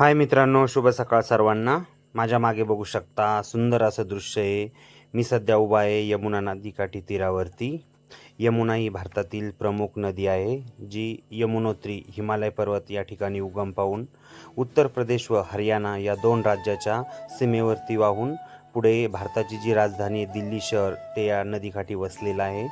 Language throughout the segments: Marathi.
हाय मित्रांनो शुभ सकाळ सर्वांना. माझ्या मागे बघू शकता सुंदर असं दृश्य आहे. मी सध्या उभा आहे यमुना नदीकाठी तीरावरती. यमुना ही भारतातील प्रमुख नदी आहे जी यमुनोत्री हिमालय पर्वत या ठिकाणी उगम पाहून उत्तर प्रदेश व हरियाणा या दोन राज्याच्या सीमेवरती वाहून पुढे भारताची जी राजधानी आहे, दिल्ली शहर ते या नदीकाठी वसलेलं आहे.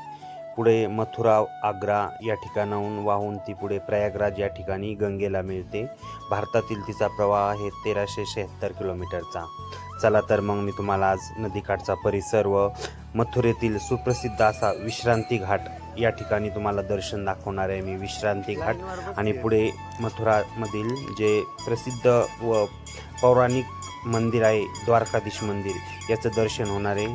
पुढे मथुरा आग्रा या ठिकाणाहून वाहून ती पुढे प्रयागराज या ठिकाणी गंगेला मिळते. भारतातील तिचा प्रवाह आहे तेराशे शहात्तर किलोमीटरचा. चला तर मग मी तुम्हाला आज नदीकाठचा परिसर व मथुरेतील सुप्रसिद्ध असा विश्रांती घाट या ठिकाणी तुम्हाला दर्शन दाखवणार आहे. मी विश्रांती घाट आणि पुढे मथुरामधील जे प्रसिद्ध व पौराणिक मंदिर आहे द्वारकाधीश मंदिर याचं दर्शन होणार आहे.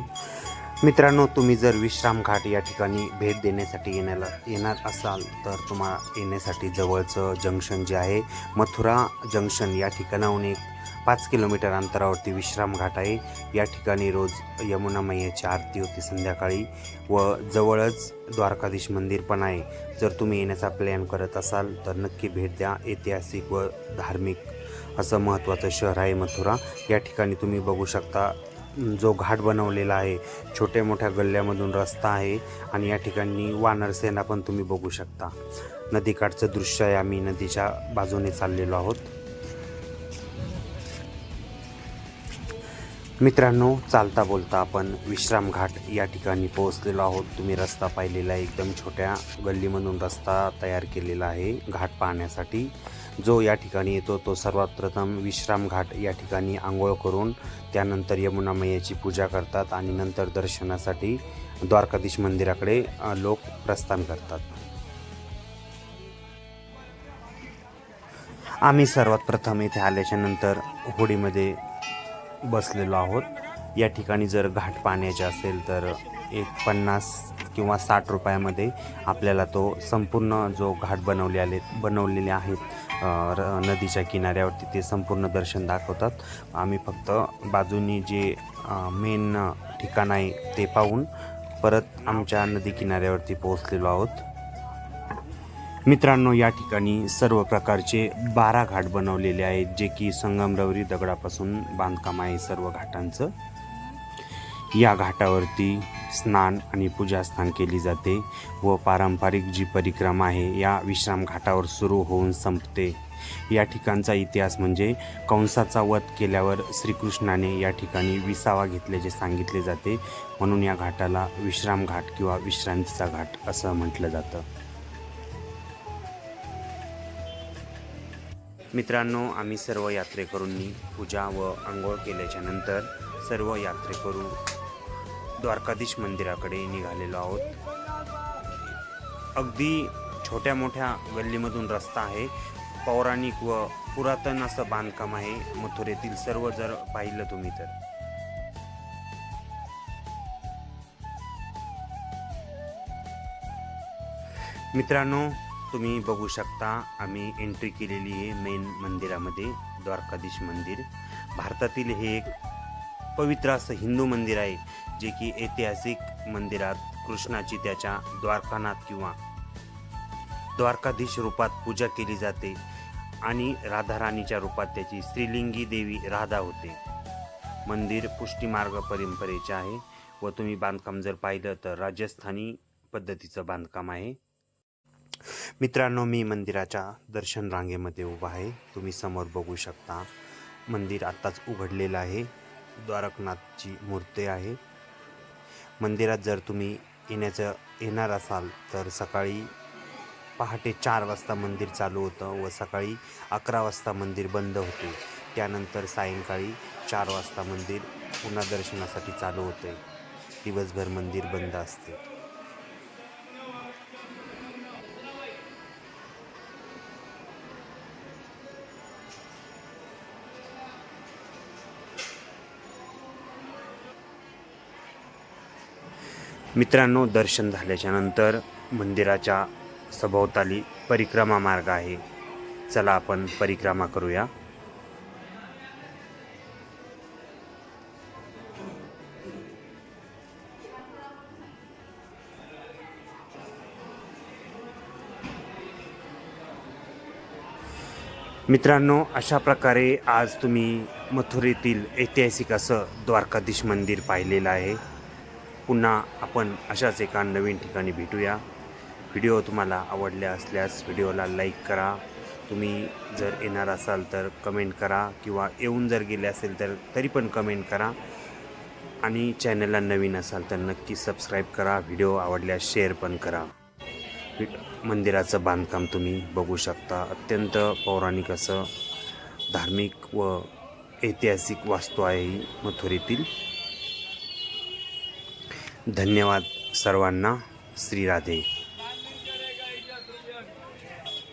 मित्रांनो तुम्ही जर विश्राम घाट या ठिकाणी भेट देण्यासाठी येण्याला येणार असाल तर तुम्हाला येण्यासाठी जवळचं जंक्शन जे आहे मथुरा जंक्शन या ठिकाणाहून एक पाच किलोमीटर अंतरावरती विश्राम घाट आहे. या ठिकाणी रोज यमुना मैयाची आरती होती संध्याकाळी व जवळच द्वारकाधीश मंदिर पण आहे. जर तुम्ही येण्याचा प्लॅन करत असाल तर नक्की भेट द्या. ऐतिहासिक व धार्मिक असं महत्त्वाचं शहर आहे मथुरा. या ठिकाणी तुम्ही बघू शकता जो घाट बनवलेला आहे छोट्या मोठ्या गल्ल्यामधून रस्ता आहे आणि या ठिकाणी वानरसेना पण तुम्ही बघू शकता. नदीकाठचं दृश्य आहे आम्ही नदीच्या बाजूने चाललेलो आहोत. मित्रांनो चालता बोलता आपण विश्रामघाट या ठिकाणी पोहोचलेलो आहोत. तुम्ही रस्ता पाहिलेला आहे एकदम छोट्या गल्लीमधून रस्ता तयार केलेला आहे घाट पाहण्यासाठी. जो या ठिकाणी येतो तो सर्वात प्रथम विश्राम घाट या ठिकाणी आंघोळ करून त्यानंतर यमुना मैयाची पूजा करतात आणि नंतर दर्शनासाठी द्वारकाधीश मंदिराकडे लोक प्रस्थान करतात. आम्ही सर्वात प्रथम इथे आल्याच्यानंतर होडीमध्ये बसलेलो आहोत. या ठिकाणी जर घाट पाण्याचे असेल तर एक पन्नास किंवा साठ रुपयामध्ये आपल्याला तो संपूर्ण जो घाट बनवले आले बनवलेले आहेत नदीच्या किनाऱ्यावरती ते संपूर्ण दर्शन दाखवतात. आम्ही फक्त बाजूनी जे मेन ठिकाण आहे ते पाहून परत आमच्या नदी किनाऱ्यावरती पोहोचलेलो आहोत. मित्रांनो या ठिकाणी सर्व प्रकारचे बारा घाट बनवलेले आहेत जे की संगमरवरी दगडापासून बांधकाम आहे सर्व घाटांचं. या घाटावरती स्नान आणि पूजास्थान केली जाते व पारंपरिक जी परिक्रमा आहे या विश्राम घाटावर सुरू होऊन संपते. या ठिकाणचा इतिहास म्हणजे कंसाचा वध केल्यावर श्रीकृष्णाने या ठिकाणी विसावा घेतल्याचे सांगितले जाते म्हणून या घाटाला विश्राम घाट किंवा विश्रांतीचा घाट असं म्हटलं जातं. मित्रांनो आम्ही सर्व यात्रेकरूंनी पूजा व आंघोळ केल्याच्यानंतर सर्व यात्रेकरू द्वारकाधीश मंदिराकडे निघालेलो आहोत. अगदी छोट्या मोठ्या गल्लीमधून रस्ता आहे. पौराणिक व पुरातन असं बांधकाम आहे मथुरेतील सर्व जर पाहिलं तुम्ही तर. मित्रांनो तुम्ही बघू शकता आम्ही एंट्री केलेली आहे मेन मंदिरामध्ये द्वारकाधीश मंदिर. भारतातील हे एक पवित्र असं हिंदू मंदिर आहे. जे की ऐतिहासिक मंदिरात कृष्णाची त्याच्या द्वारकानाथ किंवा द्वारकाधीश रूपात पूजा केली जाते आणि राधाराणीच्या रूपात त्याची श्रीलिंगी देवी राधा होते. मंदिर पुष्टीमार्ग परंपरेचे आहे व तुम्ही बांधकाम जर पाहिलं तर राजस्थानी पद्धतीचं बांधकाम आहे. मित्रांनो मी मंदिराच्या दर्शन रांगेमध्ये उभा आहे. तुम्ही समोर बघू शकता मंदिर आत्ताच उघडलेलं आहे. द्वारकनाथची मूर्ती आहे. मंदिरात जर तुम्ही येण्याचं येणार असाल तर सकाळी पहाटे चार वाजता मंदिर चालू होतं व सकाळी अकरा वाजता मंदिर बंद होते. त्यानंतर सायंकाळी चार वाजता मंदिर पुन्हा दर्शनासाठी चालू होते. दिवसभर मंदिर बंद असते. मित्रांनो दर्शन झाल्याच्यानंतर मंदिराच्या सभोवताली परिक्रमा मार्ग आहे. चला आपण परिक्रमा करूया. मित्रांनो अशा प्रकारे आज तुम्ही मथुरेतील ऐतिहासिक असं द्वारकाधीश मंदिर पाहिलेलं आहे. पुन्हा आपण अशाच एका नवीन ठिकाणी भेटूया. व्हिडिओ तुम्हाला आवडल्या असल्यास व्हिडिओला लाईक करा. तुम्ही जर येणार असाल तर कमेंट करा किंवा येऊन जर गेले असेल तर तरी पण कमेंट करा. आणि चॅनलला नवीन असाल तर नक्की सबस्क्राईब करा. व्हिडिओ आवडल्यास शेअर पण करा. मंदिराचं बांधकाम तुम्ही बघू शकता. अत्यंत पौराणिक असं धार्मिक व ऐतिहासिक वास्तू आहे ही मथुरेतील. धन्यवाद सर्वांना. श्री राधे.